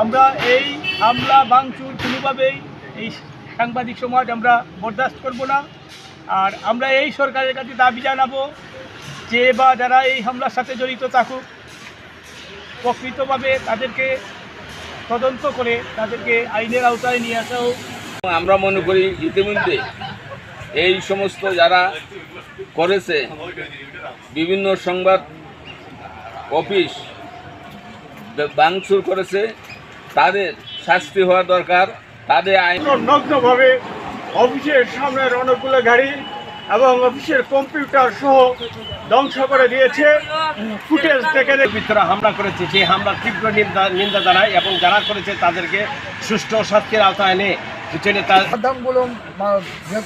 আমরা এই হামলা, ভাঙচুর কোনোভাবেই এই সাংবাদিক সমাজ আমরা বরদাস্ত করব না। আর আমরা এই সরকারের কাছে দাবি জানাব যে বা যারা এই হামলার সাথে জড়িত থাকুক, প্রকৃতভাবে তাদেরকে তদন্ত করে তাদেরকে আইনের আওতায় নিয়ে আসা হোক। আমরা মনে করি ইতিমধ্যে এই সমস্ত যারা করেছে, বিভিন্ন সংবাদ অফিস ভাঙচুর করেছে তাদের শাস্তি হওয়া দরকার তাদের আইন নগ্নভাবে অফিসের সামনের অনেকগুলো গাড়ি এবং অফিসের কম্পিউটার সহ ধ্বংস করে দিয়েছে। ফুটেজ দেখে দুর্বৃত্তরা হামলা করেছে সেই হামলার তীব্র নিন্দা নিন্দা জানায় এবং যারা করেছে তাদেরকে সুষ্ঠু শাস্তির আওতায় এনে পিছনে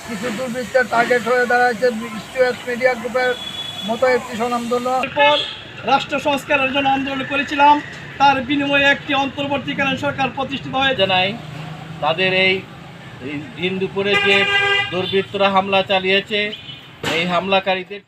কিছু দুর্বৃত্তের টার্গেট হয়ে দাঁড়াচ্ছে মিডিয়া গ্রুপের মতো একটি রাষ্ট্র সংস্কারের জন্য আন্দোলন করেছিলাম। তার বিনিময়ে একটি অন্তর্বর্তীকালীন সরকার প্রতিষ্ঠিত হয়ে জানাই, তাদের এই দিন দুপুরে যে দুর্বৃত্তরা হামলা চালিয়েছে, এই হামলাকারীদের